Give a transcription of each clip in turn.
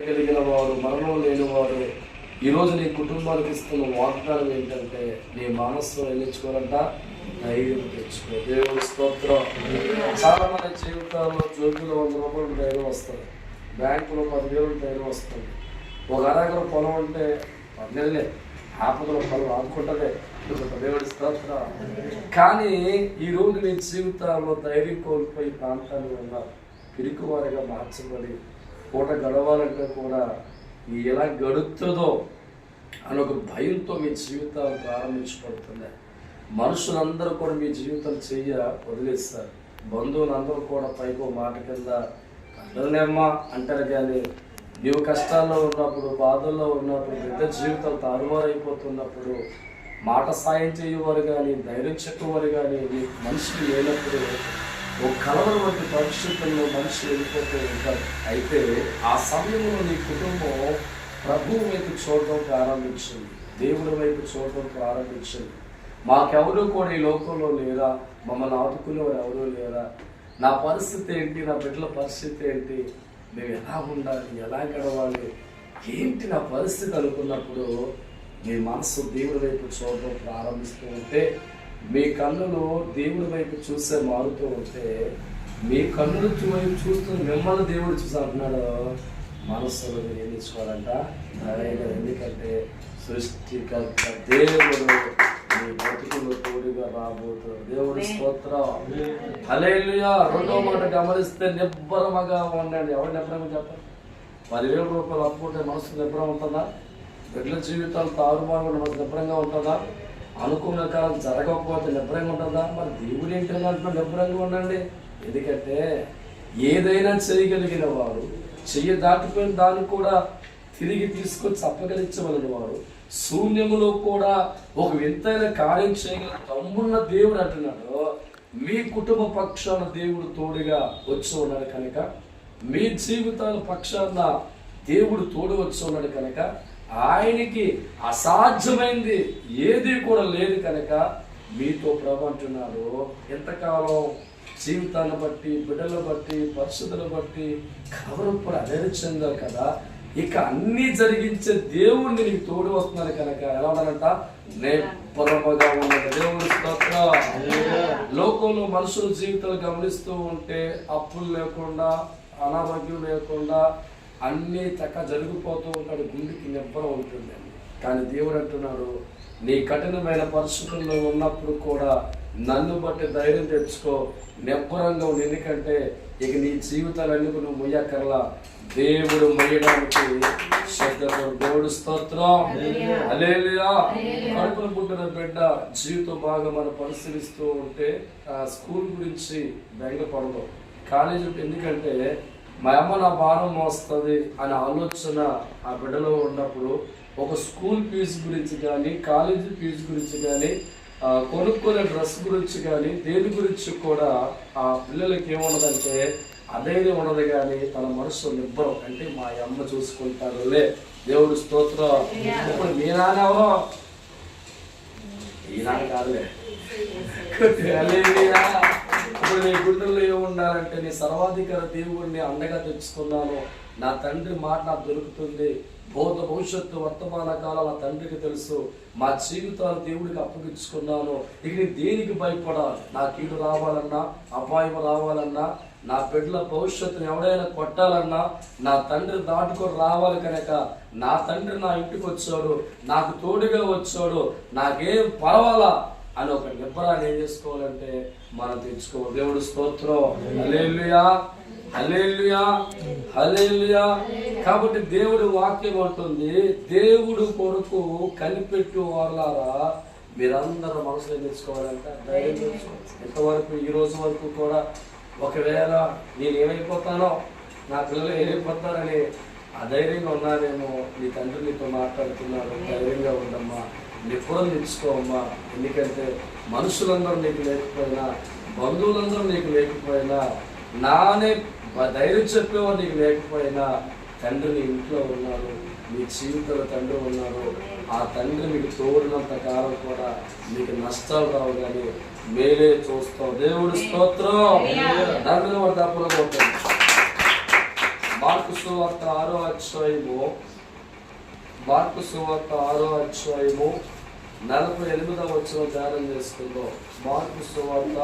కలిగిన వారు మరణం లేనివారు ఈరోజు నీ కుటుంబానికి ఇస్తున్న వాగ్దానం ఏంటంటే నీ మనస్సు వెళ్ళించుకోవాలంట ధైర్యం తెచ్చుకో. దేవుడి స్తోత్రం. చాలా మంది జీవితాల్లో జోబులో వంద రూపాయలు ధైర్యం వస్తుంది బ్యాంకులో పదివేలు ధైర్యం వస్తుంది ఒక అరగర పొలం ఉంటే పన్నెళ్ళే ఆపదలో పొలం ఆదుకుంటదే. దేవుడి స్తోత్రం. కానీ ఈ రోజు నీ జీవితాల్లో ధైర్యం కోల్పోయి ప్రాంతాన్ని ఉన్నారు. పిరికివారిగా మార్చబడి పూట గడవాలంటే కూడా ఈ ఎలా గడుపుతుందో అని ఒక భయంతో మీ జీవితాలు ప్రారంభించబడుతున్నాయి. మనుషులందరూ కూడా మీ జీవితం చెయ్య వదిలేస్తారు. బంధువులందరూ కూడా పైకో మాట కింద కదలనేమ్మా అంటారు కానీ నీవు కష్టాల్లో ఉన్నప్పుడు బాధల్లో ఉన్నప్పుడు పెద్ద జీవితం తారుమారైపోతున్నప్పుడు మాట సాయం చేయవారు కానీ ధైర్యం చెప్పేవారు కానీ మనిషి లేనప్పుడు ఒక కలవరం వంటి పరిస్థితుల్లో మనిషి వెళ్ళిపోతూ ఉంటారు అయితే ఆ సమయంలో నీ కుటుంబం ప్రభువు వైపు చూడడం ప్రారంభించింది. దేవుడి వైపు చూడడం ప్రారంభించింది. మాకెవరూ కూడా ఈ లోకంలో లేరా? మమ్మల్ని ఆదుకునేవారు ఎవరూ లేరా? నా పరిస్థితి ఏంటి? నా బిడ్డల పరిస్థితి ఏంటి? మేము ఎలా ఉండాలి? ఎలా గడవాలి? ఏంటి నా పరిస్థితి అనుకున్నప్పుడు మీ మనసు దేవుడి వైపు చూడడం ప్రారంభిస్తూ ఉంటే మీ కన్నులు దేవుడి వైపు చూసే మారుతూ ఉంటే మీ కన్నులు వైపు చూస్తూ మిమ్మల్ని దేవుడు చూసి అంటున్నాడు మనస్సులో మీరు ఏం తెచ్చుకోవాలంట ధైర్యం ఎందుకంటే సృష్టికర్త దేవుడు మీ బతుకులు తోడుగా రాబోతున్నారు. దేవుడి స్తోత్రం. హల్లెలూయా. రెండో మాట గమనిస్తే నిబ్బరమగా ఉండండి. ఎవరు నిబ్బరంగా చెప్పండి పదివేల రూపాయలు అప్పుకుంటే మనసు నిబ్బరం ఉంటుందా? బిడ్డల జీవితాలు తారుమారు మనసు నిబ్బరంగా ఉంటుందా? అనుకున్న కాలం జరగకపోతే నిబ్బరంగా ఉంటుందా? మరి దేవుడు ఏంటి నిబ్బరంగా ఉండండి. ఎందుకంటే ఏదైనా చేయగలిగిన వారు చెయ్యి దాటిపోయిన దాన్ని కూడా తిరిగి తీసుకొని అప్పగలించవలని వారు శూన్యములో కూడా ఒక వింతైన కార్యం చేయగల తమ్మున్న దేవుడు అంటున్నాడు మీ కుటుంబ పక్షాన దేవుడు తోడుగా వచ్చి ఉన్నాడు కనుక మీ జీవితాల పక్షాన దేవుడు తోడు వచ్చి ఉన్నాడు కనుక ఆయనకి అసాధ్యమైంది ఏది కూడా లేదు కనుక మీతో ప్రభు అంటున్నారు ఎంతకాలం జీవితాన్ని బట్టి బిడ్డలు బట్టి పరిస్థితులు బట్టి కవరప్పుడు అదే చెందారు కదా. ఇక అన్నీ జరిగించే దేవుణ్ణి నీకు తోడు వస్తున్నారు కనుక ఎలా ఉన్నారంట నేపరమగా ఉన్న దేవుని స్తోత్ర. లోకంలో మనుషుల జీవితాలు గమనిస్తూ ఉంటే అప్పులు లేకుండా అనారోగ్యం లేకుండా అన్నీ చక్క జరిగిపోతూ ఉంటాడు. గుండెకి నిబ్బరం ఉంటుందండి కానీ దేవుడు అంటున్నాడు నీ కఠినమైన పరిస్థితుల్లో ఉన్నప్పుడు కూడా నన్ను బట్టి ధైర్యం తెచ్చుకో. నిబ్బరంగా ఉండు. ఎందుకంటే ఇక నీ జీవితాలన్నీ నువ్వు మొయ్యక్కర్లా. దేవుడు మొయ్యడానికి శ్రద్ధతో దేవుడు స్తోత్రం. అలేలుయా కడుపున పుట్టిన బిడ్డ జీవితం బాగా మనం పరిశీలిస్తూ ఉంటే ఆ స్కూల్ గురించి బెంగపడదు. కాలేజీ ఎందుకంటే మా అమ్మ నా భారం మోస్తుంది అనే ఆలోచన ఆ బిడ్డలో ఉన్నప్పుడు ఒక స్కూల్ ఫీజు గురించి కానీ కాలేజీ ఫీజు గురించి కానీ కొనుక్కునే డ్రెస్ గురించి కానీ దేని గురించి కూడా ఆ పిల్లలకి ఏమున్నదంటే అధైర్యం ఉండదు కానీ తన మనసు నిబ్బరం. అంటే మా అమ్మ చూసుకుంటారులే. దేవుడు స్తోత్రం. ఇప్పుడు మీ నాన్న ఎవరో? ఈ నాన్న కాదులే. ఇప్పుడు నీ గుండెల్లో ఏముండాలంటే నీ సర్వాధికార దేవుడిని అండగా తెచ్చుకున్నాను. నా తండ్రి మాట నాకు దొరుకుతుంది. భూత భవిష్యత్తు వర్తమాన కాలం నా తండ్రికి తెలుసు. మా జీవితాలు దేవుడికి అప్పగించుకున్నాను. ఇక నేను దేనికి భయపడాలి? నా కీడు రావాలన్నా అపాయం రావాలన్నా నా బిడ్డల భవిష్యత్తుని ఎవడైనా కొట్టాలన్నా నా తండ్రి దాటుకొని రావాలి కనుక నా తండ్రి నా ఇంటికి వచ్చాడు. నాకు తోడుగా వచ్చాడు. నాకేం పర్వాలా? అని ఒక నిబ్బరాన్ని ఏం చేసుకోవాలంటే మనం తెచ్చుకోవాలి దేవుడు స్తోత్రం. కాబట్టి దేవుడి వాక్యం ఉంటుంది దేవుడు కొరకు కనిపెట్టు వాళ్ళారా? మీరందరూ మనసులో తెచ్చుకోవాలంటే ధైర్యం ఇంతవరకు ఈ రోజు వరకు కూడా ఒకవేళ నేను ఏమైపోతానో నా పిల్లలు ఏమైపోతారని అధైర్యంగా ఉన్నారేమో నీ తండ్రి నీతో మాట్లాడుతున్నాడు ధైర్యంగా ఉండమ్మా. నిపుణం తెచ్చుకోమ్మా ఎందుకంటే మనుషులందరూ నీకు లేకపోయినా బంధువులందరూ నీకు లేకపోయినా నానే ధైర్యం చెప్పేవారు నీకు లేకపోయినా తండ్రి నీ ఇంట్లో ఉన్నారు మీ జీవితంలో తండ్రి ఉన్నారు ఆ తండ్రి మీకు తోడినంత కాలం కూడా మీకు నష్టాలు రావు కానీ మేలే చూస్తాం దేవుడు స్తోత్రం. దాని మీద వాడు తప్పులు మార్కు సువార్త ఆరో అధ్యాయము మార్కు సువార్త ఆరో అధ్యాయము నలభై ఎనిమిదవ వచ్చిన ధ్యానం చేసుకుందాం మార్కు సువార్త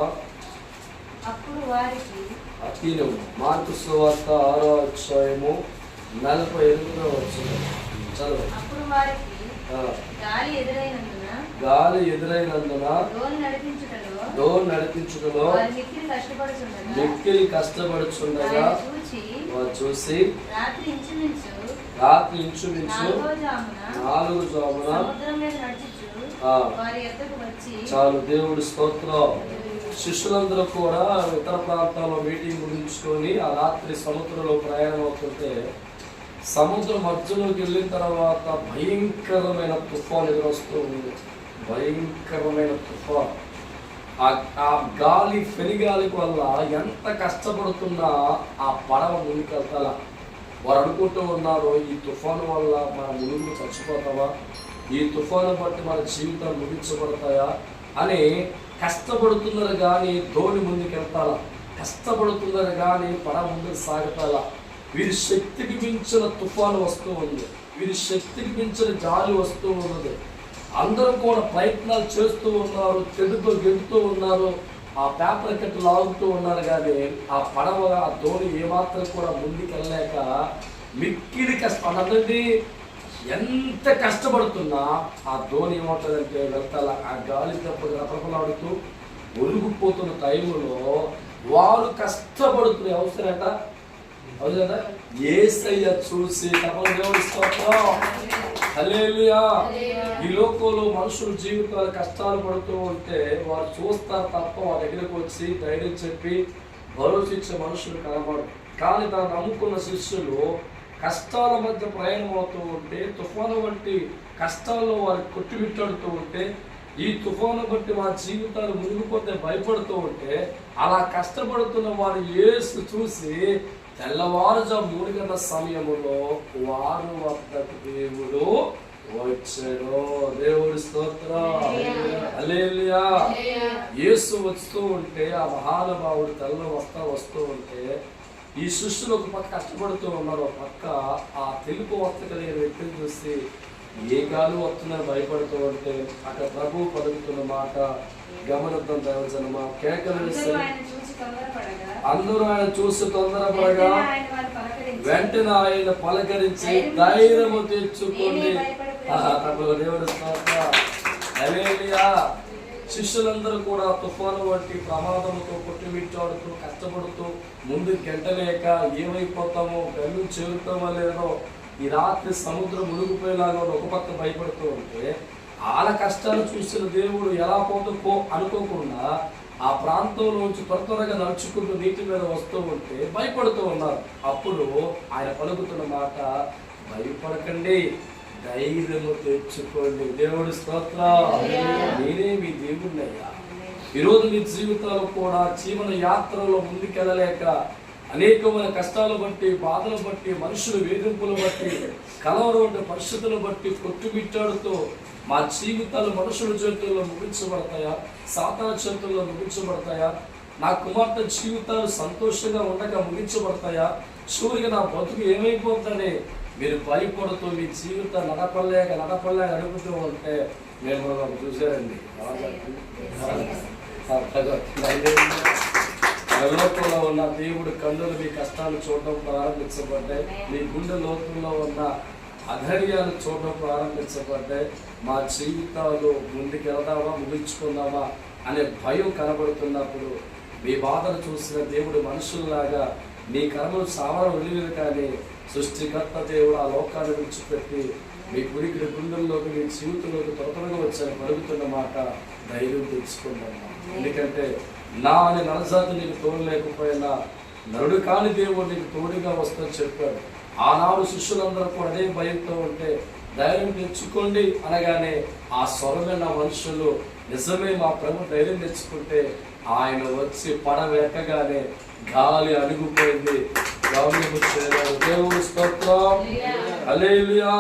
అప్పుడు వారికి అతీను. మార్కు సువార్త ఆరో అధ్యాయము నలభై ఎనిమిదవ వచ్చిన చదువు అప్పుడు వారికి ఆ, గాలి ఎదురైనందున డోర్ నడిపించుటలో వారి మిక్కిలి కష్టపడుచుండగా చూసి రాత్రి రాత్రి ఇంచుమించు నాలుగో జామున చాలు దేవుడి స్తోత్రం. శిష్యులందరూ కూడా ఇతర ప్రాంతాల్లో మీటింగ్ ముగించుకొని ఆ రాత్రి సముద్రంలో ప్రయాణం అవుతుంటే సముద్రం మధ్యలోకి వెళ్ళిన తర్వాత భయంకరమైన తుఫాన్ ఎదురొస్తూ ఉంది. భయంకరమైన తుఫాన్. ఆ- ఆ గాలి ఫెరిగాలికి వల్ల ఎంత కష్టపడుతున్నా ఆ పడవ ముందుకెళ్తాల. వారు అనుకుంటూ ఉన్నారు ఈ తుఫాను వల్ల మన మునుగులు చచ్చిపోతావా? ఈ తుఫాను బట్టి మన జీవితాలు ముగించబడతాయా? అని కష్టపడుతున్నారు కానీ ధోని ముందుకెళ్తాలా? కష్టపడుతున్నారు కానీ పడ ముందుకు సాగుతాలా? వీరి శక్తికి మించిన తుఫాను వస్తూ ఉంది. వీరి శక్తికి మించిన గాలి వస్తూ ఉన్నది. అందరూ కూడా ప్రయత్నాలు చేస్తూ ఉన్నారు తెడుతూ గెలుతూ ఉన్నారు. ఆ పేపర్ కట్టు లాగుతూ ఉన్నారు కానీ ఆ పడవ ఆ దోణి ఏమాత్రం కూడా ముందుకెళ్ళలేక మిక్కిడి కష్టం అనండి ఎంత కష్టపడుతున్నా ఆ దోణి ఏమవుతుందంటే వెళ్తాల ఆ గాలి తప్పుడు రపరపలాడుతూ ఒరుగుపోతున్న టైంలో వారు కష్టపడుతున్న అవసరట అవసరం ఏసయ్య చూసి తమ దేవుడు ఈ లోకంలో మనుషుల జీవితాలు కష్టాలు పడుతూ ఉంటే వారు చూస్తారు తప్ప వారి దగ్గరకు వచ్చి ధైర్యం చెప్పి భరోసించే మనుషులు కనబడరు. కానీ దాన్ని నమ్ముకున్న శిష్యులు కష్టాల మధ్య ప్రయాణం అవుతూ ఉంటే తుఫాను వంటి కష్టాల్లో వారు కొట్టుమిట్టాడుతూ ఉంటే ఈ తుఫాను బట్టి వారి జీవితాలు మునిగిపోతే భయపడుతూ ఉంటే అలా కష్టపడుతున్న వారు యేసు చూసి తెల్లవారుజాము మూడు గంటల సమయములో వారు వద్దకు దేవుడు వచ్చాడు. దేవుడి స్తోత్రం. హల్లెలూయా. యేసు వస్తూ ఉంటే ఆ మహానుభావుడు తెల్ల వస్తా వస్తూ ఉంటే ఈ శిష్యులు ఒక పక్క కష్టపడుతూ ఉన్నారు ఒక పక్క ఆ తెలుపు వస్త కలిగిన వ్యక్తిని చూసి ఏ గాలు వస్తుందని భయపడుతూ ఉంటే అక్కడ ప్రభు పలుకుతున్న మాట గమనిద్దాం దైవజనమా కేకలు అందరూ ఆయన చూసి తొందరపడగా. వెంటనే ఆయన పలకరించి, ధైర్యము తెచ్చుకోండి దేవుడి. శిష్యులందరూ కూడా తుఫాను వంటి ప్రమాదంతో కొట్టుమిట్టాడుతూ కష్టపడుతూ ముందు గంటలేక ఏమైపోతామో గమ్యం చేరుతామో లేదో ఈ రాత్రి సముద్రం మునిగిపోయేలాగా ఒక పక్క భయపడుతూ ఉంటే వాళ్ళ కష్టాలు చూసిన దేవుడు ఎలా పోతూ పో అనుకోకుండా ఆ ప్రాంతంలోంచి త్వర త్వరగా నడుచుకుంటూ నీటి మీద వస్తూ ఉంటే భయపడుతూ ఉన్నారు. అప్పుడు ఆయన పలుకుతున్న మాట భయపడకండి ధైర్యము తెచ్చుకోండి. దేవుడి స్తోత్రం. నేనే మీ దేవుణ్ణయ్యా. ఈరోజు మీ జీవితాలు కూడా జీవన యాత్రలో ముందుకెళ్ళలేక అనేకమైన కష్టాలు బట్టి బాధలు బట్టి మనుషుల వేధింపులు బట్టి కలవరం వంటి పరిస్థితులు బట్టి కొట్టుమిట్టాడుతూ మా జీవితాలు మనుషుల చేతుల్లో ముగించబడతాయా? సాతాన చేతుల్లో ముగించబడతాయా? నా కుమార్తె జీవితాలు సంతోషంగా ఉండగా ముగించబడతాయా? సూర్యుగా నా బతుకు ఏమైపోతుందని మీరు భయపడుతూ మీ జీవితం నడపలేక నడపలేక అడుగుతూ ఉంటే నేను మనం చూశారండి. లోకంలో ఉన్న దేవుడు కన్నులు మీ కష్టాలు చూడడం ప్రారంభించబడ్డాయి. మీ గుండె లోతుల్లో ఉన్న అధైర్యాలు చూడడం ప్రారంభించబడ్డాయి. మా జీవితాలు ముందుకు వెళ్దామా ముగించుకుందామా అనే భయం కనబడుతున్నప్పుడు మీ బాధను చూసిన దేవుడు మనుషుల్లాగా మీ కర్మలు సావరం వెళ్ళలేదు కానీ సృష్టికర్త దేవుడు ఆ లోకాన్ని విడిచిపెట్టి మీ గుడికి గుండెల్లోకి మీ జీవితంలోకి త్వరగా వచ్చాను పలుకుతున్న మాట ధైర్యం తెచ్చుకుంటాను ఎందుకంటే నా అనే నరజాతి నీకు తోడు లేకపోయినా నరుడు కాని దేవుడు నీకు తోడుగా వస్తుందని చెప్పాడు. ఆనాడు శిష్యులందరూ కూడా అదే భయంతో ఉంటే ధైర్యం తెచ్చుకోండి అనగానే ఆ స్వరమైన మనుషులు నిజమే మా ప్రభు ధైర్యం తెచ్చుకుంటే ఆయన వచ్చి పడవ ఎక్కగానే గాలి అడుగుపోయింది దేవుడు స్తోత్రం. హల్లెలూయా.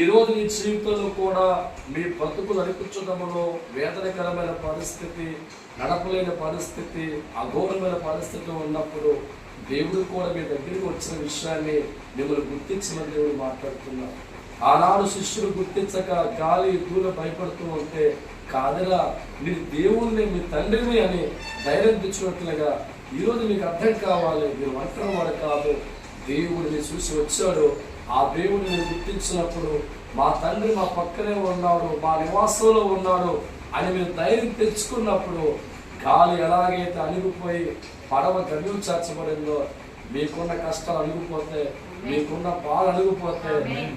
ఈ రోజు మీ జీవితంలో కూడా మీ బ్రతుకులు అనిపించడంలో వేదనకరమైన పరిస్థితి నడపలేని పరిస్థితి అఘోరమైన పరిస్థితిలో ఉన్నప్పుడు దేవుడు కూడా మీ దగ్గరికి వచ్చిన విషయాన్ని మిమ్మల్ని గుర్తించమని దేవుడు మాట్లాడుతున్నారు. ఆనాడు శిష్యులు గుర్తించక గాలి దూర భయపడుతూ ఉంటే కాదరా మీరు దేవుణ్ణి మీ తండ్రిని అని ధైర్యం తెచ్చినట్లుగా ఈరోజు మీకు అర్థం కావాలి మీరు ఒంటరి వాడు కాదు. దేవుడిని చూసి వచ్చాడు. ఆ దేవుడిని గుర్తించినప్పుడు మా తండ్రి మా పక్కనే ఉన్నాడు మా నివాసంలో ఉన్నాడు. అని మీరు ధైర్యం తెచ్చుకున్నప్పుడు గాలి ఎలాగైతే అణిగిపోయి పడవ గమ్యం చేర్చబడిందో మీకున్న కష్టాలు అణిగిపోతే మీకున్న బాధ అణిగిపోతే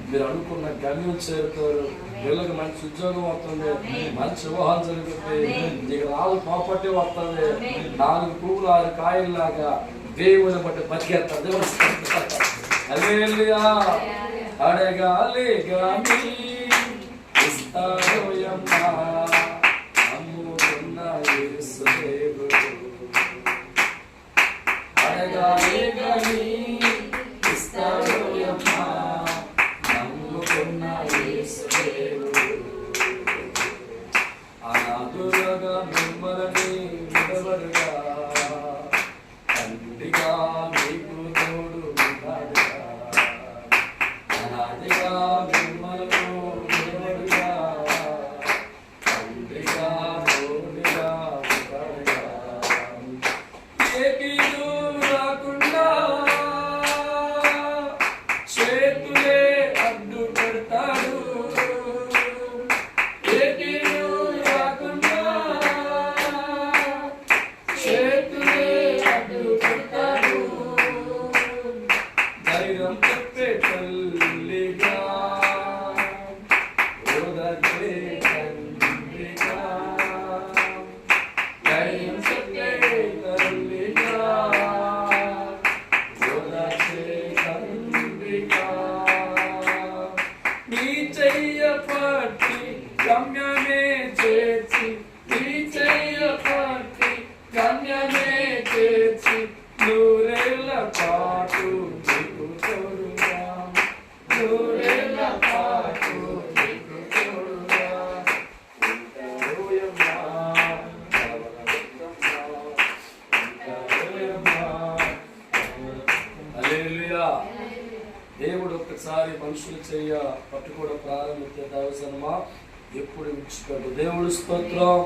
మీరు అనుకున్న గమ్యం చేరుతారు. పిల్లలకు మంచి ఉద్యోగం వస్తుంది మంచి వివాహం జరుగుతుంది నీకు నాలుగు ప్రాపర్టీ వస్తుంది నాలుగు పువ్వులు ఆరు కాయల్లాగా దేవుని బట్టి బతికేస్తారు. అడగాలి గాని ఇస్తారోయమ్మా ధైర్యం చెప్పే ఎప్పుడు విడిచిపెట్టు దేవుడు స్తోత్రం.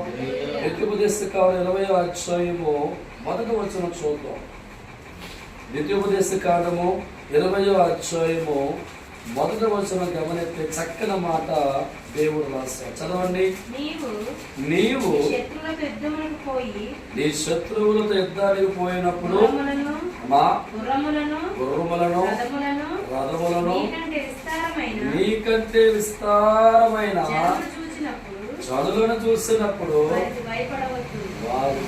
నిత్యోపదేశ కాలం ఇరవై అధ్యాయము మొదటి వచ్చిన చూద్దాం. నిత్యోపదేశ కాలము ఇరవై అధ్యాయము మొదటి వచ్చిన గమనిస్తే చక్కని మాట దేవుడు రాశాడు. చదవండి. నీవు నీ శత్రువులతో యుద్ధానికి పోయినప్పుడు గుర్రములను రథములను నీకంటే విస్తారమైన చదువులను చూసినప్పుడు వారు.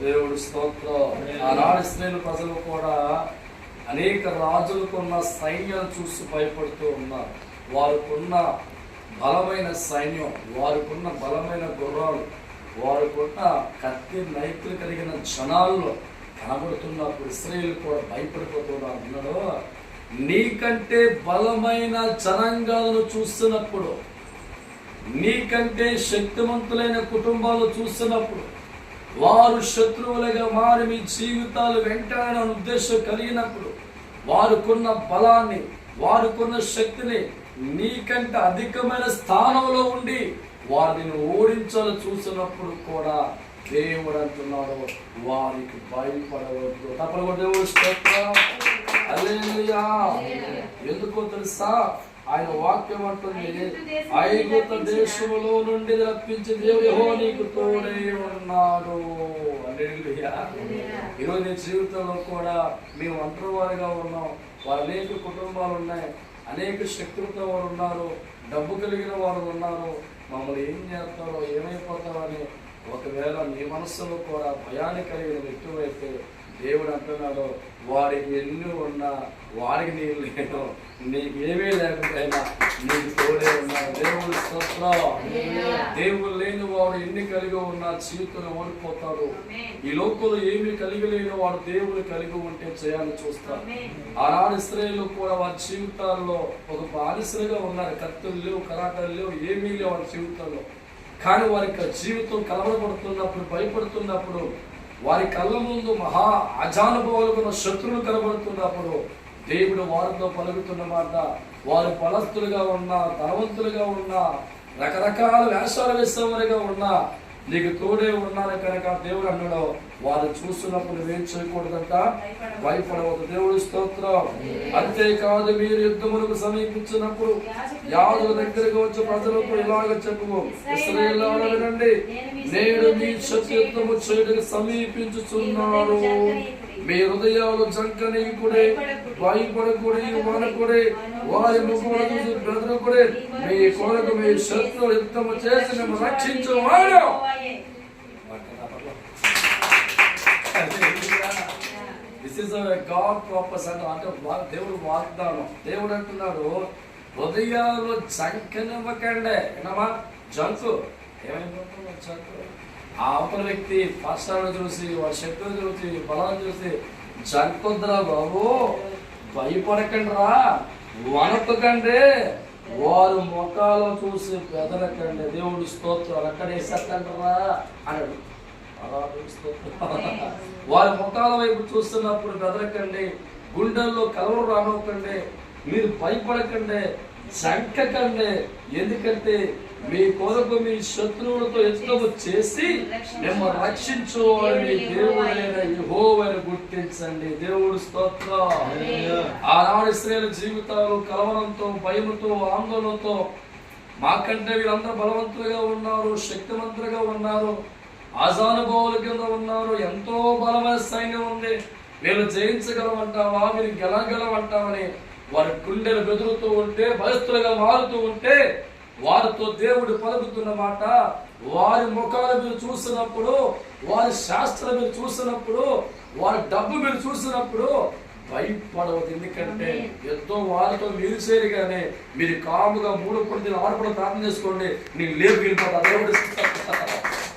దేవుడు స్తోత్రం. ఆనాడు స్త్రీలు ప్రజలు కూడా అనేక రాజులకున్న సైన్యాలు చూసి భయపడుతూ ఉన్నారు. వారికున్న బలమైన సైన్యం వారికున్న బలమైన గుర్రాలు వారికున్న కత్తి నైపులు కలిగిన జనాల్లో కనబడుతున్నప్పుడు స్త్రీలు కూడా భయపడిపోతున్నారు అన్నాడు నీకంటే బలమైన జనాంగాలను చూస్తున్నప్పుడు నీకంటే శక్తివంతులైన కుటుంబాలు చూస్తున్నప్పుడు వారు శత్రువులుగా మారి మీ జీవితాలు వెంటాడని ఉద్దేశం కలిగినప్పుడు వారుకున్న బలాన్ని వారుకున్న శక్తిని నీకంటే అధికమైన స్థానంలో ఉండి వారిని ఓడించాలని చూసినప్పుడు కూడా దేవుడు అంటున్నాడు వారికి భయపడవద్దు. తప్పకుండా ఎందుకో తెలుసా? ఆయన వాక్యం అంటుంది ఐగుప్త దేశములో నుండి రప్పించి దేవుడు నీకు తోడే ఉన్నాడు. హల్లెలూయా. ఈరోజు నీ జీవితంలో కూడా మేము ఒంటరి వారిగా ఉన్నాం. వారు అనేక కుటుంబాలు ఉన్నాయి. అనేక శక్తులతో వారు ఉన్నారు. డబ్బు కలిగిన వారు ఉన్నారు. మమ్మల్ని ఏం చేస్తారో ఏమైపోతారో అని ఒకవేళ నీ మనస్సులో కూడా భయాన్ని కలిగిన వ్యక్తులైతే దేవుడు అంటున్నాడు వాడికి ఎన్ని ఉన్నా వాడికి నీళ్ళు లేను నీకు ఏమీ లేకపోయినా నీకు తోడే ఉన్నాడు. దేవుడు స్తోత్రం. దేవుడు లేని వాడు ఎన్ని కలిగి ఉన్నా జీవితంలో ఓడిపోతాడు. ఈ లోకంలో ఏమీ కలిగి లేని వాడు దేవుడు కలిగి ఉంటే చేయాలని చూస్తారు ఆనాడు స్త్రీలు కూడా వారి జీవితాల్లో ఒక బానిసలుగా ఉన్నారు. కత్తులు లేవు కరాటాలు లేవు ఏమీ లేవు వారి జీవితంలో. కానీ వారి యొక్క జీవితం కలవరపడుతున్నప్పుడు భయపడుతున్నప్పుడు వారి కళ్ళ ముందు మహా అజానుభవాలుకున్న శత్రువులు కనబడుతున్నప్పుడు దేవుడు వారితో పలుకుతున్న మాట వారు బలస్తులుగా ఉన్నా ధనవంతులుగా ఉన్నా రకరకాల వేషాలు వేసేవారిగా ఉన్నా నీకు తోడే ఉన్నాను కనుక దేవుడు అన్నాడు వారు చూస్తున్నప్పుడు నువ్వేం చేయకూడదంట? భయపడవద్దు. దేవుడి స్తోత్రం. అంతేకాదు మీరు యుద్ధములకు సమీపించినప్పుడు యాదుల దగ్గరకు వచ్చి ప్రజలకు ఇలాగ చెప్పు వినండి. నేడు మీ శత్రుత్వము చేయడానికి సమీపించుచున్నారు. మీ హృదయాలు జంకనీయుకుడే భయపడకుడి వనకుడే వారి ముఖములు చూసి మీ కొరకు మీ శత్రు యుద్ధము చేసి మేము రక్షించువాడు దిస్ ఇస్ గాడ్ ప్రాపర్స్ అంటే అంటే దేవుడు వాగ్దానం. దేవుడు అంటున్నాడు హృదయాలు జంకనివ్వకండి వినమా జంకు. ఏమైపోతున్నా జంకు. ఆ అవతల వ్యక్తి కష్టాలను చూసి వాడి శక్తులు చూసి బలాన్ని చూసి జంకొద్దురా బాబు. భయపడకండి రా వణకకండి. వారు ముఖాలు చూసి బెదరకండి. దేవుడు స్తోత్రాలు అక్కడ వేసేస్తాంటారా అన్నాడు. వారి ముఖాల వైపు చూస్తున్నప్పుడు బెదరకండి. గుండెల్లో కలవలు రానవ్వకండి మీరు భయపడకండి. జంకకండి. ఎందుకంటే మీ కొరకు మీ శత్రువులతో యుద్ధము చేసి మిమ్మల్ని రక్షించువాడిని దేవుడైన యెహోవాను గుర్తించండి. దేవుడు స్తోత్రం. ఆనాడు స్త్రీల జీవితాలు కలవరంతో భయముతో ఆందోళనతో మాకంటే వీళ్ళందరూ బలవంతులుగా ఉన్నారు శక్తివంతులుగా ఉన్నారు ఆజానుభావుల కింద ఉన్నారు ఎంతో బలమైన సైన్యం ఉంది. వీళ్ళు జయించగలమంటావా? వీళ్ళు గెలగలమంటామని వారి గుండెలు బెదురుతూ ఉంటే భయస్తులుగా మారుతూ ఉంటే వారితో దేవుడు పలుకుతున్న మాట వారి ముఖాలు మీరు చూసినప్పుడు వారి శాస్త్రం మీరు చూసినప్పుడు వారి డబ్బు మీరు చూసినప్పుడు భయపడవద్దు. ఎందుకంటే ఎంతో వారితో మీరు చేరిగానే మీరు కాముగా మూడు పొంది ఆరు కూడా ప్రార్థన చేసుకోండి. నీకు లేపు వెళ్ళిపోతా దేవుడు.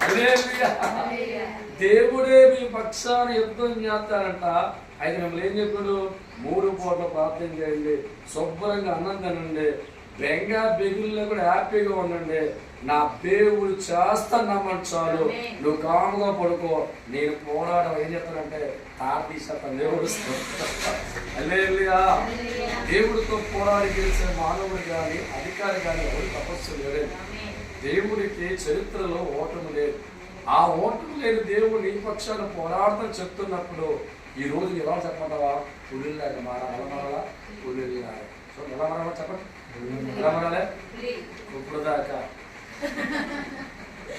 దేవుడే మీ పక్షాన యుద్ధం చేస్తారంట. అయితే మిమ్మల్ని ఏం చెప్పాడు మూడు పూట్ల ప్రార్థన చేయండి. శుభ్రంగా అన్నం తినండి. బెంగ బెగుల్లో కూడా హ్యాపీగా ఉండండి. నా దేవుడు చేస్తా నమ్మండి చాలు. నువ్వు కాముగా పడుకో. నేను పోరాడడం ఏం చెప్తానంటే తాట తీసేస్తాను దేవుడు. దేవుడితో పోరాడి గెలిచే మానవుడు కానీ అధికారి కానీ ఎవరు తపస్సు లేడే దేవుడికి చరిత్రలో ఓటమి లేదు. ఆ ఓటమి లేని దేవుడు నీ పక్షాన పోరాడతాం చెప్తున్నప్పుడు ఈ రోజు ఎలా చెప్పమంటావా? పుల్లిలాగా మారా ఎలా మారాలా? పుల్లిలాగా. సో ఎలా మారాలా చెప్పండి? ఇప్పుడు దాకా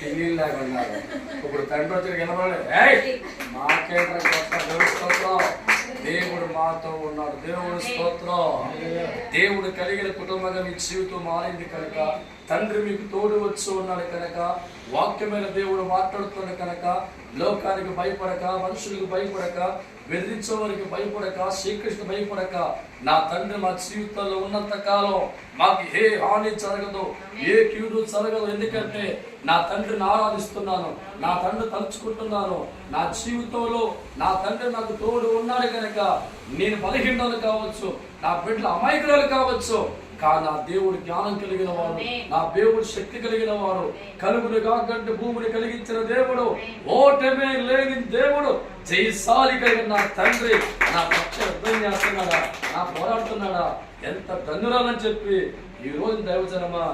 పిల్లిలాగా ఉన్నారు ఇప్పుడు తండ్రి వచ్చి నిలబడే ఏయ్ మాకేంట్రా దేవుడి దేవుడు మాతో ఉన్నాడు. దేవుడు స్తోత్రం. దేవుడు కలిగిన కుటుంబంగా మీ జీవితం మారింది కనుక తండ్రి మీకు తోడు వచ్చి ఉన్నాడు కనుక వాక్యమైన దేవుడు మాట్లాడుతున్న కనుక లోకానికి భయపడక మనుషులకు భయపడక బెదిరించేవారికి భయపడక శ్రీకృష్ణ భయపడక నా తండ్రి మా జీవితంలో ఉన్నంత కాలం మాకు ఏ హాని జరగదు ఏ కీడు జరగదు. ఎందుకంటే నా తండ్రిని ఆరాధిస్తున్నాను నా తండ్రి తలుచుకుంటున్నాను నా జీవితంలో నా తండ్రి నాకు తోడు ఉన్నాడు కనుక నేను బలహీనలు కావచ్చు నా బిడ్డలు అమాయకురాలు కావచ్చు కానీ నా దేవుడు జ్ఞానం కలిగిన వాడు నా దేవుడు శక్తి కలిగిన వాడు కలుగును కాకంటే భూమిని కలిగించిన దేవుడు ఓటమే లేని దేవుడు జయశాలి కలిగిన నా తండ్రి నా పక్ష యుద్ధం చేస్తున్నాడా నా పోరాడుతున్నాడా ఎంత ధన్యురాలని చెప్పి ఈ రోజు దైవజనమా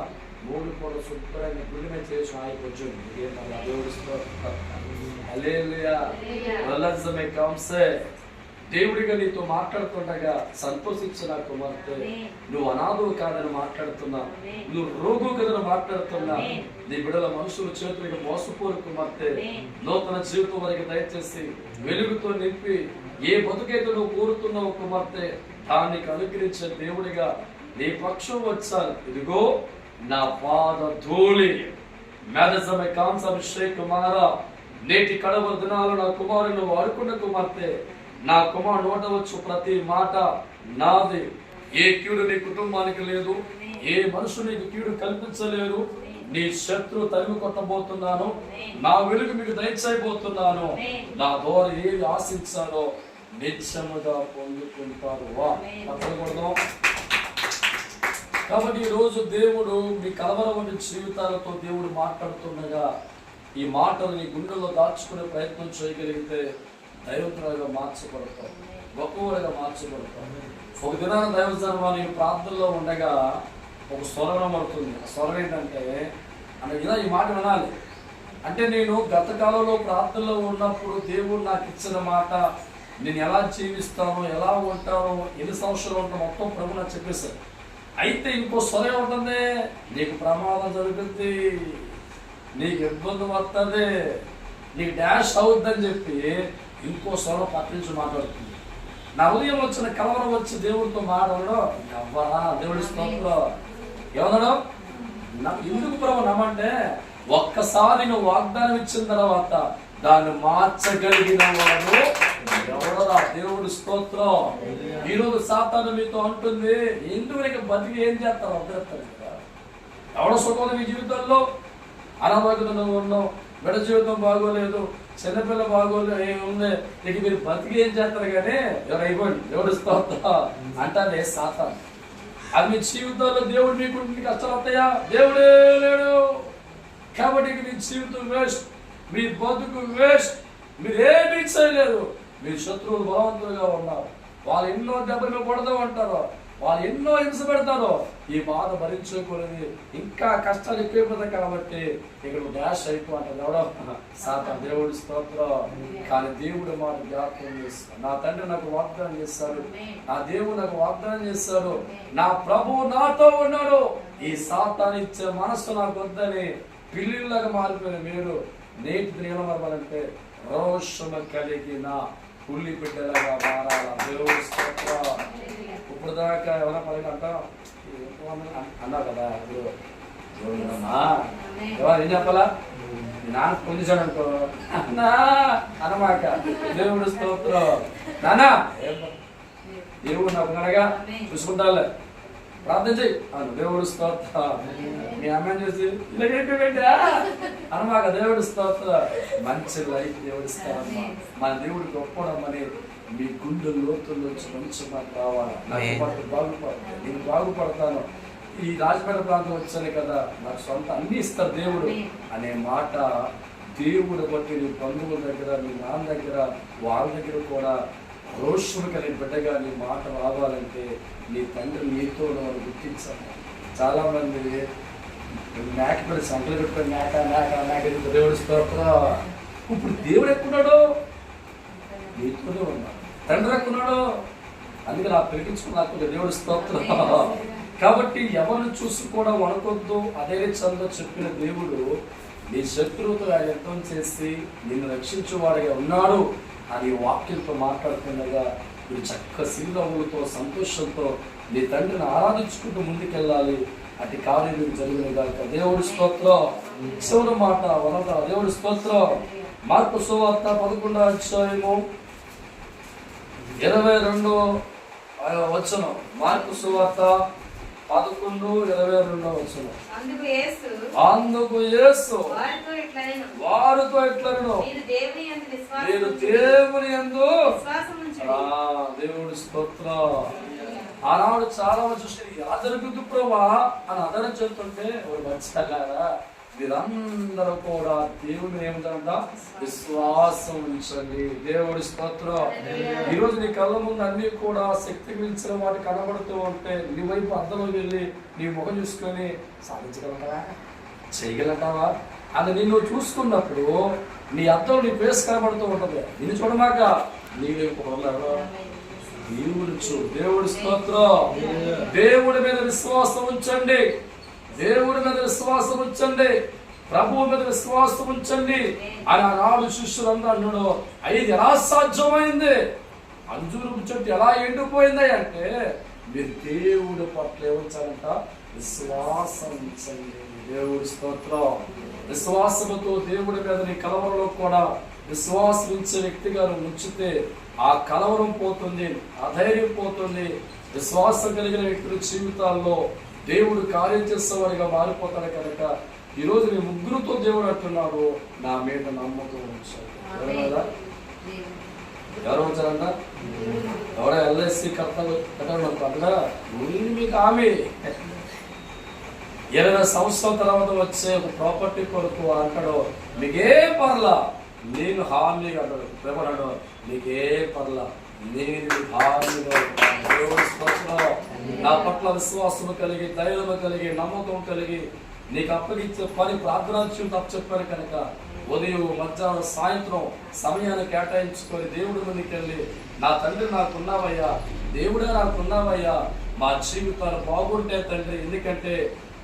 మూడు పూట శుభ్రంగా గుడిమే చేసి దేవుడు అలేలుయా వల్లసమే కంసే దేవుడిగా నీతో మాట్లాడుతుండగా సంతోషించు నా కుమార్తె నువ్వు అనాథువు కాదని మాట్లాడుతున్నా. నువ్వు రోగు కదని మాట్లాడుతున్నా. నీ బిడల మనుషుల చేతులకు మోసపోరు కుమార్తె. నూతన జీవితం వరకు దయచేసి వెలుగుతో నింపి ఏ బతుకైతే నువ్వు కోరుతున్నావు కుమార్తె దానికి అనుగ్రహించే దేవుడిగా నీ పక్షం వచ్చాను ఇదిగో నా పాద ధూళి. మేధసమ కాంస అభిషేక్ కుమార నేటి కడవ దినాలు నా కుమారులు వాడుకున్న కుమార్తె. నా కుమారు నోట వచ్చు ప్రతి మాట నాది. ఏ కీడు నీ కుటుంబానికి లేదు ఏ మనుషు నీకు కీడు కల్పించలేరు. నీ శత్రు తరిమి కొట్టబోతున్నాను నా వెలుగు మీకు దయచేయబోతున్నాను. నా ద్వారా ఏది ఆశించాలో నిత్యముగా పొందుకుంటారు. వా కాబట్టి ఈరోజు రోజు దేవుడు మీ కలవరమైన జీవితాలతో దేవుడు మాట్లాడుతుండగా ఈ మాటలు నీ గుండెల్లో దాచుకునే ప్రయత్నం చేయగలిగితే దైవత్రులుగా మార్చబడతాం గొప్పవాడిగా మార్చబడతాం ఒక దినాన దైవజనం నీ ప్రాంతంలో ఉండగా ఒక స్వరం పడుతుంది ఆ స్వరం ఏంటంటే అన్న ఇలా ఈ మాట వినాలి. అంటే నేను గత కాలంలో ప్రార్థనలో ఉన్నప్పుడు దేవుడు నాకు ఇచ్చిన మాట నేను ఎలా జీవిస్తాను ఎలా ఉంటాను ఎన్ని సంవత్సరాలు ఉంటాను మొత్తం ప్రభు నాకు చెప్పేశారు. అయితే ఇంకో స్వరం ఉంటుంది నీకు ప్రమాదం జరుగుతుంది నీకు ఇబ్బంది వస్తుంది నీకు డాష్ అవుద్దని చెప్పి ఇంకో స్వరం పట్టించి మాట్లాడుతుంది. నా ఉదయం వచ్చిన కలవరం వచ్చి దేవుడితో మాట్లాడడం ఎవ్వరా? దేవుడి స్తోత్రంలో ఏమన్నాడు ఎందుకు ప్రభు నమ్మంటే ఒక్కసారి నువ్వు వాగ్దానం ఇచ్చిన తర్వాత దాన్ని మార్చగలిగిన వాడు ఎవడరా దేవుడి స్తోత్రం. ఈరోజు సాతాను మీతో అంటుంది ఎందుకు నీకు బతికి ఏం చేస్తారు? వదిలేస్తారు ఎవడ సుఖం మీ జీవితంలో అనారోగ్యంలో ఉన్నావు బిడ్డ జీవితం బాగోలేదు చిన్నపిల్ల బాగోలు ఏముంది ఇక మీరు బతికి ఏం చేస్తారు కానీ ఎవరు అయిపోండి ఎవరు స్తోత్రం అంటానే సాతాను. అది మీ జీవితంలో దేవుడు మీకు మీకు కష్టాలు వస్తాయా? దేవుడే లేడు. కాబట్టి మీ జీవితం వేస్ట్ మీ బతుకు వేస్ట్. మీరు ఏమీ చేయలేదు. మీ శత్రువులు బలవంతులుగా ఉన్నారు. వాళ్ళు ఎన్నో దెబ్బలు కొడదాం అంటారు. వాళ్ళు ఎన్నో హింస పెడతారు ఈ బాధ భరించకూడదు ఇంకా కష్టాలు ఎక్కువైపోతాయి కాబట్టి ఇక్కడ డాష్ అయిపోతాడు ఎవడో సాత దేవుడి స్తోత్రం. కానీ దేవుడు మాట జ్ఞాపకం చేస్తాడు. నా తండ్రి నాకు వాగ్దానం చేస్తాడు. నా దేవుడు నాకు వాగ్దానం చేస్తాడు. నా ప్రభు నాతో ఉన్నాడు. ఈ సాతాన్ని ఇచ్చే మనస్సు నాకు వద్దని పిల్లలకు మారిపోయిన మీరు నేటి నిలబడాలంటే రోషము కలిగిన పుల్లి బిడ్డలాగా మారాల దేవుడి స్తోత్రం. ఇప్పుడు దాకా ఎవరైనా పని అంటాం అన్నావు కదా ఇప్పుడు ఎవరు ఏం చెప్పాలా? నాన్న పొందిచాడు అనుకో. అన్నా అనమాక దేవుడు స్తోత్రం. నానా దేవుడు నాకు కనుక చూసుకుంటాలే. ప్రార్థన చెయ్యి అను దేవుడు స్తోత్ర. మీ అమ్మాయిని చూసి ఇలాగైపోయిందా అనమాక దేవుడు స్తోత్ర. మంచి లైఫ్ దేవుడు ఇస్తారమ్మా మన దేవుడు గొప్పడమ్మని మీ గుండె లోతుల్లోంచి మంచి మాట రావాలి. నాకు పాటు బాగుపడతాను నేను బాగుపడతాను. ఈ రాజపేట ప్రాంతం వచ్చాను కదా నాకు సొంత అన్ని ఇస్తారు దేవుడు అనే మాట దేవుడు బట్టి నీ బంధువుల దగ్గర మీ నాన్న దగ్గర వాళ్ళ దగ్గర కూడా రోషము కలిగిన బిడ్డగా నీ మాట రావాలంటే నీ తండ్రి నీతో ఉన్నవారు గుర్తించాలి చాలామంది మేక పడి సంకలు పెట్టుకొని మేక మేక మేక దేవుడు స్తోత్రం. ఇప్పుడు దేవుడు ఎక్కున్నాడు నీతోనే ఉన్నాడు. తండ్రి ఎక్కున్నాడు అందుకని ఆ పిలిపించుకుని నాకు దేవుడు స్తోత్రం. కాబట్టి ఎవరిని చూసి కూడా వణకొద్దు. అదే చందో చెప్పిన దేవుడు నీ శత్రువుతో యుద్ధం చేసి నిన్ను రక్షించేవాడిగా ఉన్నాడు అని వాక్యంతో మాట్లాడుతుండగా మీరు చక్క సిరినవ్వులతో సంతోషంతో నీ తండ్రిని ఆరాధించుకుంటూ ముందుకెళ్ళాలి. అటు కార్యం జరిగిన గాక దేవుడి స్తోత్రం. చివరి మాట వనక దేవుడి స్తోత్రం. మార్పు సువార్త పదకొండో అధ్యాయము ఇరవై రెండు వచ్చును మార్పు సువార్త పదకొండు ఇరవై రెండో వచ్చును అందుకు యేసు వారితో ఎట్లను మీరు దేవుని ఉంచుడి. దేవుని స్తోత్రం. ఆనాడు చాలా మంది చూసి ఎలా జరుగుతుంది ప్రభా అని అదనం చెప్తుంటే ఒక మర్చిపోయారా మీరందరూ కూడా దేవుని ఏమిటంట విశ్వాసం ఉంచండి. దేవుడి స్తోత్రం. ఈరోజు నీ కళ్ళ ముందు అన్ని కూడా శక్తి మించిన వాటి కనబడుతూ ఉంటే నీ వైపు అర్థంలో వెళ్ళి నీ ముఖం చూసుకొని సాధించగలరా చేయగలంటావా? అది నిన్ను చూసుకున్నప్పుడు నీ అర్థం నీ ఫేస్ కనబడుతూ ఉంటుంది. నిన్ను చూడమాక నీ వైపు ఒకరు దేవుడు దేవుడు దేవుడి స్తోత్రం. దేవుడి మీద విశ్వాసం ఉంచండి. దేవుడి మీద విశ్వాసం ఉంచండి. ప్రభువు మీద విశ్వాసం ఉంచండి. అని ఆనాడు శిష్యులందరూ అన్నాడు ఇది ఎలా సాధ్యమైంది? అంజూరు చెట్టు ఎలా ఎండిపోయింది అంటే మీరు దేవుడి పట్ల ఏమంచారంట విశ్వాసం ఉంచండి. దేవుడి స్తోత్రం. విశ్వాసముతో దేవుడి మీద నీ కలవరలో కూడా విశ్వాసం ఇచ్చే వ్యక్తిగా నువ్వు ఉంచితే ఆ కలవరం పోతుంది అధైర్యం పోతుంది. విశ్వాసం కలిగిన వ్యక్తుల జీవితాల్లో దేవుడు కార్యం చేసేవాడిగా మారిపోతాడు కనుక ఈరోజు నీ ముగ్గురుతో దేవుడు అంటున్నాడు నా మీద నమ్మకం ఉంచాడు? ఎవరు వచ్చారంట ఎవడో ఎల్ఐసి కర్త కట్టడం అనుకుంటున్నా నేను మీకు ఆమె. ఇరవై సంవత్సరాల తర్వాత వచ్చే ఒక ప్రాపర్టీ కొరకు అంటాడు మీకే పర్లా. నేను హామీగా అంటాడు ప్రేమడు నీకే పర్లా? నేను హామీగా దేవుడి నా పట్ల విశ్వాసము కలిగి ధైర్యము కలిగి నమ్మకం కలిగి నీకు అప్పగించే పని ప్రార్థనాంశం తప్ప చెప్పాను కనుక ఉదయం మధ్యాహ్నం సాయంత్రం సమయాన్ని కేటాయించుకొని దేవుడి ముందుకు వెళ్ళి నా తండ్రి నాకున్నావయ్యా దేవుడే నాకున్నావయ్యా మా జీవితాలు బాగుంటే తండ్రి ఎందుకంటే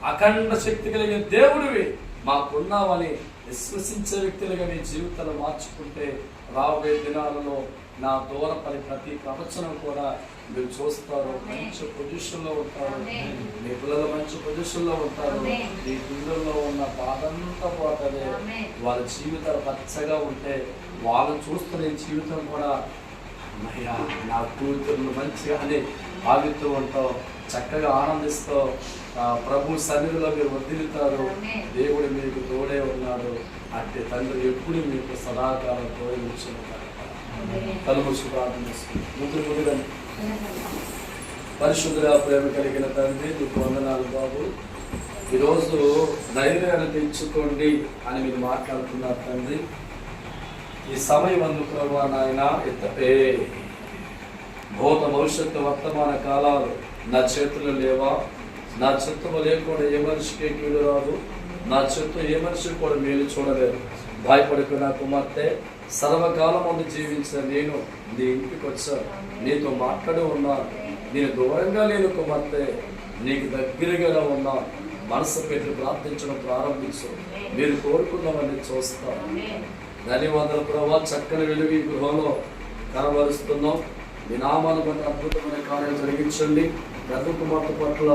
అఖండ శక్తి కలిగిన దేవుడివి మాకున్నావని విశ్వసించే వ్యక్తులుగా మీ జీవితాలు మార్చుకుంటే రాబోయే దినాలలో నా దూర పని ప్రతి ప్రవచనం కూడా మీరు చూస్తారు. మంచి పొజిషన్లో ఉంటారు. మీ పిల్లలు మంచి పొజిషన్లో ఉంటారు. మీ పిల్లల్లో ఉన్న బాధంతా పోతుంది. వాళ్ళ జీవితాలు పచ్చగా ఉంటే వాళ్ళని చూస్తున్న జీవితం కూడా అమ్మయ్యా నా కూతుర్లు మంచిగా అని భావిస్తూ ఉంటావు. చక్కగా ఆనందిస్తూ ప్రభు సన్నిధిలో మీరు వదిలుతారు దేవుడు మీకు తోడే ఉన్నాడు. అంటే తండ్రి ఎప్పుడు మీకు సదాకాలం తోడే ఉంచుకుంటారు కలుముసు ప్రార్థన ముందు ముందుగా పరిశుద్ధుల ప్రేమ కలిగిన తండ్రి మీకు వందనాలు బాబు. ఈరోజు ధైర్యాన్ని తెచ్చుకోండి అని మీరు మాట్లాడుతున్నారు తండ్రి. ఈ సమయం అందుకు ప్రభా నాయన ఎత్తపే భూత భవిష్యత్తు వర్తమాన కాలాలు నా చేతులు లేవా? నా చిత్తము లేకుండా ఏ మనిషికి కీడు రాదు. నా చిత్తం ఏ మనిషికి కూడా మేలు చూడలేదు. భయపడిపోయిన నా కుమార్తె సర్వకాలం ముందు జీవించిన నేను నీ ఇంటికి వచ్చాను నీతో మాట్లాడి ఉన్నాను నేను దూరంగా లేను కుమార్తె. నీకు దగ్గరగా ఉన్నాను మనసు పెట్టి ప్రార్థించడం ప్రారంభించు. మీరు కోరుకున్నవన్నీ చూస్తాను ధన్యవాదాలు ప్రభావ చక్కని వెలుగు ఈ గృహంలో కనబరుస్తున్నాం. మీ నామాలు బట్టి అద్భుతమైన కార్యం జరిగించండి. పెద్ద కుమార్తె పట్ల